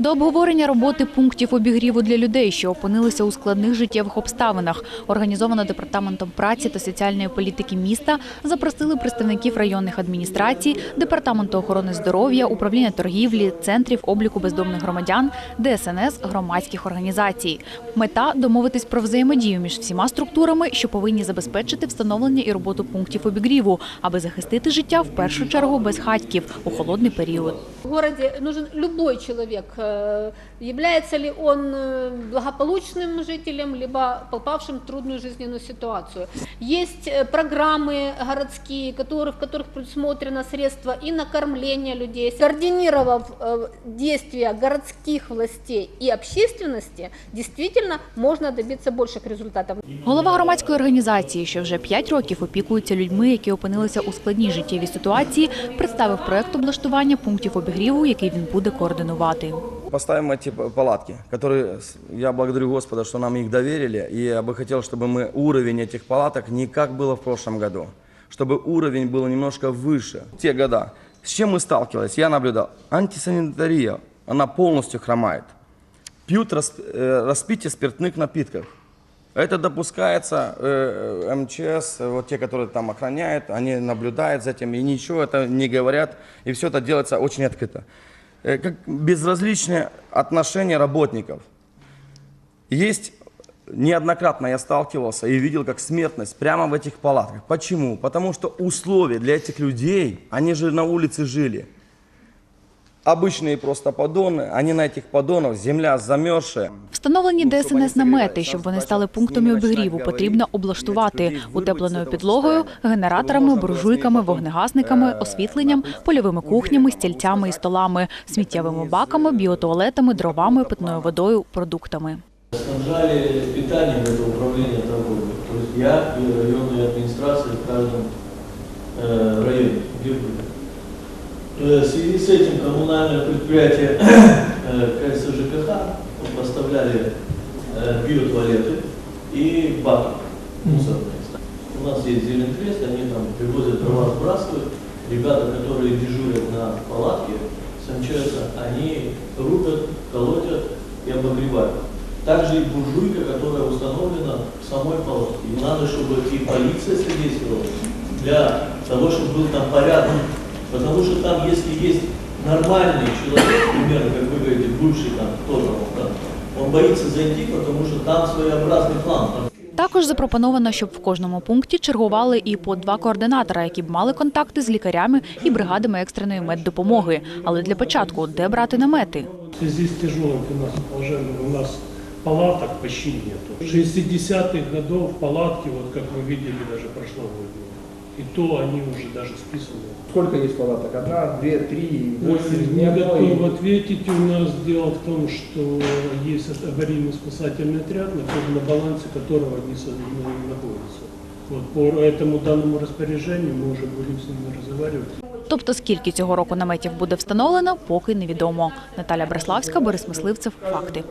До обговорення роботи пунктів обігріву для людей, що опинилися у складних життєвих обставинах, організовано департаментом праці та соціальної політики міста, запросили представників районних адміністрацій, департаменту охорони здоров'я, управління торгівлі, центрів обліку бездомних громадян, ДСНС, громадських організацій. Мета домовитись про взаємодію між всіма структурами, що повинні забезпечити встановлення і роботу пунктів обігріву, аби захистити життя в першу чергу безхатьків у холодний період. В городе нужен любой человек, э, является ли он э, благополучным жителем, либо попавшим в трудную жизненную ситуацию. Есть э, программы городские, которые, в которых предусмотрено средства и на кормление людей. Координировав э, действия городских властей и общественности, действительно можно добиться больших результатов. Голова громадської організації, що вже 5 років опікується людьми, які опинилися у складній життєвій ситуації, представив проект облаштування пунктів обігріву, який він буде координувати. Поставим эти п- палатки, которые, с- я благодарю Господа, что нам их доверили, и я бы хотел, чтобы мы уровень этих палаток не как было в прошлом году, чтобы уровень был немножко выше. Те года, с чем мы сталкивались, я наблюдал, антисанитария, она полностью хромает. Пьют расп- э, распитие спиртных напитков. Это допускается э, МЧС, вот те, которые там охраняют, они наблюдают за этим и ничего это не говорят, и все это делается очень открыто. Э, как безразличное отношение работников. Есть неоднократно я сталкивался и видел, как смертность прямо в этих палатках. Почему? Потому что условия для этих людей, они же на улице жили. Обычные просто поддоны, они на этих поддонах, земля замерзшая. Встановлені ДСНС намети, щоб вони стали пунктами обігріву, потрібно облаштувати утепленою підлогою, генераторами, буржуйками, вогнегасниками, освітленням, польовими кухнями, стільцями і столами, сміттєвими баками, біотуалетами, дровами, питною водою, продуктами. Снабжали питанием это управление торговли. То есть я и районные администрации в каждом э, районе, где были. Э, В связи с этим коммунальное предприятие э, КС ЖКХ поставляли э, биотуалеты и баки мусорные. У нас есть Зеленкрест, они там привозят дрова, сбрасывают. Ребята, которые дежурят на палатке с МЧС, они рубят, колотят и обогревают. Также и буржуйка, которая установлена в самой палатке. И надо, чтобы и полиция содействовала для того, чтобы был там порядок. Потому что там, если есть нормальный человек, примерно, как вы говорите, бывший там да, он боится зайти, потому что там своеобразный план. Там Також запропоновано, щоб в кожному пункті чергували і по два координатора, які б мали контакти з лікарями і бригадами екстреної меддопомоги. Але для початку де брати намети? В связи с тяжелым финансовым положением у нас палаток почти нету. 60-х годов палатки, вот как вы видели, даже прошлогодние. И то они уже даже списаны. Сколько есть палаток? Одна, две, три, восемь, ни Не одной. готов ответить. У нас дело в том, что есть аварийно-спасательный отряд, на, на балансе которого они со- ну, находятся. Вот по этому данному распоряжению мы уже будем с ними разговаривать. Тобто, скільки цього року наметів буде встановлено, поки невідомо. Наталя Бреславська, Борис Мисливцев. Факти.